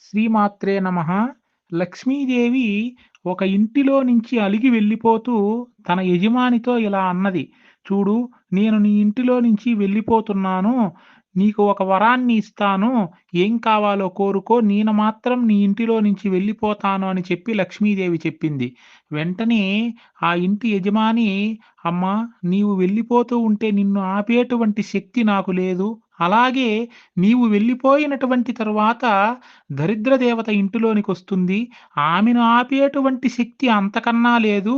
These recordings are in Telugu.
శ్రీమాత్రే నమః. లక్ష్మీదేవి ఒక ఇంటిలో నుంచి అలిగి వెళ్ళిపోతూ తన యజమానితో ఇలా అన్నది. చూడు నేను నీ ఇంటిలో నుంచి వెళ్ళిపోతున్నాను. నీకు ఒక వరాన్ని ఇస్తాను. ఏం కావాలో కోరుకో. నేను మాత్రం నీ ఇంటిలో నుంచి వెళ్ళిపోతాను అని చెప్పి లక్ష్మీదేవి చెప్పింది. వెంటనే ఆ ఇంటి యజమాని అమ్మా నీవు వెళ్ళిపోతూ ఉంటే నిన్ను ఆపేటువంటి శక్తి నాకు లేదు. అలాగే నీవు వెళ్ళిపోయినటువంటి తరువాత దరిద్ర దేవత ఇంటిలోనికి వస్తుంది ఆమెను ఆపేటువంటి శక్తి అంతకన్నా లేదు.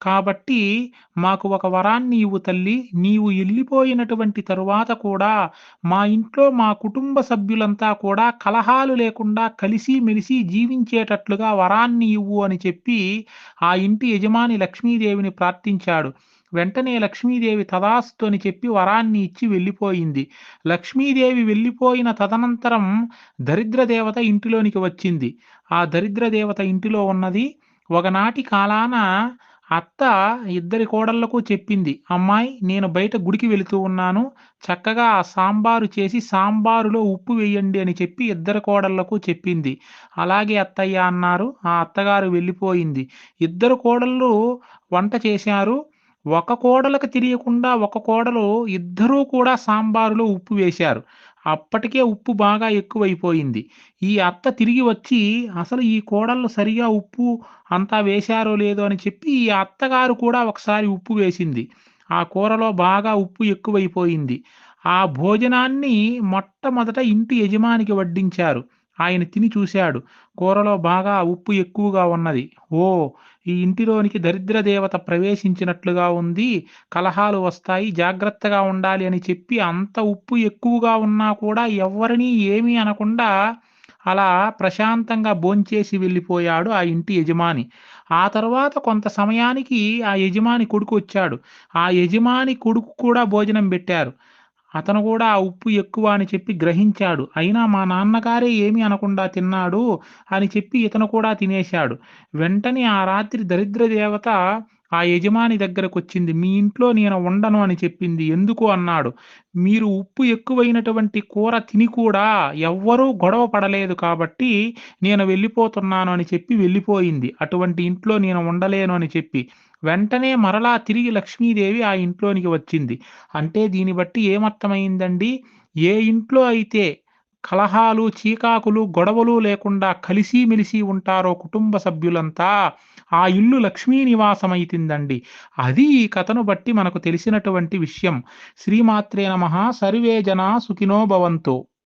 కాబట్టి మాకు ఒక వరాన్ని ఇవ్వు తల్లి. నీవు వెళ్ళిపోయినటువంటి తరువాత కూడా మా ఇంట్లో మా కుటుంబ సభ్యులంతా కూడా కలహాలు లేకుండా కలిసి మెలిసి జీవించేటట్లుగా వరాన్ని ఇవ్వు అని చెప్పి ఆ ఇంటి యజమాని లక్ష్మీదేవిని ప్రార్థించాడు. వెంటనే లక్ష్మీదేవి తదాస్తు అని చెప్పి వరాన్ని ఇచ్చి వెళ్ళిపోయింది. లక్ష్మీదేవి వెళ్ళిపోయిన తదనంతరం దరిద్ర దేవత ఇంటిలోనికి వచ్చింది. ఆ దరిద్ర దేవత ఇంటిలో ఉన్నది ఒకనాటి కాలాన అత్త ఇద్దరి కోడళ్ళకు చెప్పింది అమ్మాయి నేను బయట గుడికి వెళుతూ ఉన్నాను. చక్కగా ఆ సాంబారు చేసి సాంబారులో ఉప్పు వేయండి అని చెప్పి ఇద్దరు కోడళ్ళకు చెప్పింది. అలాగే అత్తయ్య అన్నారు. ఆ అత్తగారు వెళ్ళిపోయింది. ఇద్దరు కోడళ్ళు వంట చేశారు. ఒక కోడలకు తెలియకుండా ఒక కోడలు ఇద్దరూ కూడా సాంబారులో ఉప్పు వేశారు. అప్పటికే ఉప్పు బాగా ఎక్కువైపోయింది. ఈ అత్త తిరిగి వచ్చి అసలు ఈ కోడళ్ళు సరిగా ఉప్పు అంతా వేశారో లేదో అని చెప్పి ఈ అత్తగారు కూడా ఒకసారి ఉప్పు వేసింది. ఆ కూరలో బాగా ఉప్పు ఎక్కువైపోయింది. ఆ భోజనాన్ని మొట్టమొదట ఇంటి యజమానికి వడ్డించారు. ఆయన తిని చూశాడు. కూరలో బాగా ఉప్పు ఎక్కువగా ఉన్నది. ఓ ఈ ఇంటిలోనికి దరిద్ర దేవత ప్రవేశించినట్లుగా ఉంది. కలహాలు వస్తాయి. జాగ్రత్తగా ఉండాలి అని చెప్పి అంత ఉప్పు ఎక్కువగా ఉన్నా కూడా ఎవరినీ ఏమీ అనకుండా అలా ప్రశాంతంగా భోంచేసి వెళ్ళిపోయాడు ఆ ఇంటి యజమాని. ఆ తర్వాత కొంత సమయానికి ఆ యజమాని కొడుకు వచ్చాడు. ఆ యజమాని కొడుకు కూడా భోజనం పెట్టారు. అతను కూడా ఆ ఉప్పు ఎక్కువ అని చెప్పి గ్రహించాడు. అయినా మా నాన్నగారే ఏమీ అనకుండా తిన్నాడు అని చెప్పి ఇతను కూడా తినేశాడు. వెంటనే ఆ రాత్రి దరిద్ర దేవత ఆ యజమాని దగ్గరకు వచ్చింది మీ ఇంట్లో నేను ఉండను అని చెప్పింది. ఎందుకు? అన్నాడు. మీరు ఉప్పు ఎక్కువైనటువంటి కూర తిని కూడా ఎవ్వరూ గొడవ పడలేదు కాబట్టి నేను వెళ్ళిపోతున్నాను అని చెప్పి వెళ్ళిపోయింది. అటువంటి ఇంట్లో నేను ఉండలేను అని చెప్పి వెంటనే మరలా తిరిగి లక్ష్మీదేవి ఆ ఇంట్లోనికి వచ్చింది. అంటే దీన్ని బట్టి ఏమర్థమైందండి? ఏ ఇంట్లో అయితే కలహాలు చీకాకులు గొడవలు లేకుండా కలిసిమెలిసి ఉంటారో కుటుంబ సభ్యులంతా ఆ ఇల్లు లక్ష్మీ నివాసమైతుందండి అది ఈ కథను బట్టి మనకు తెలిసినటువంటి విషయం. శ్రీమాత్రే నమ. సర్వే జనా సుఖినో భవంతో.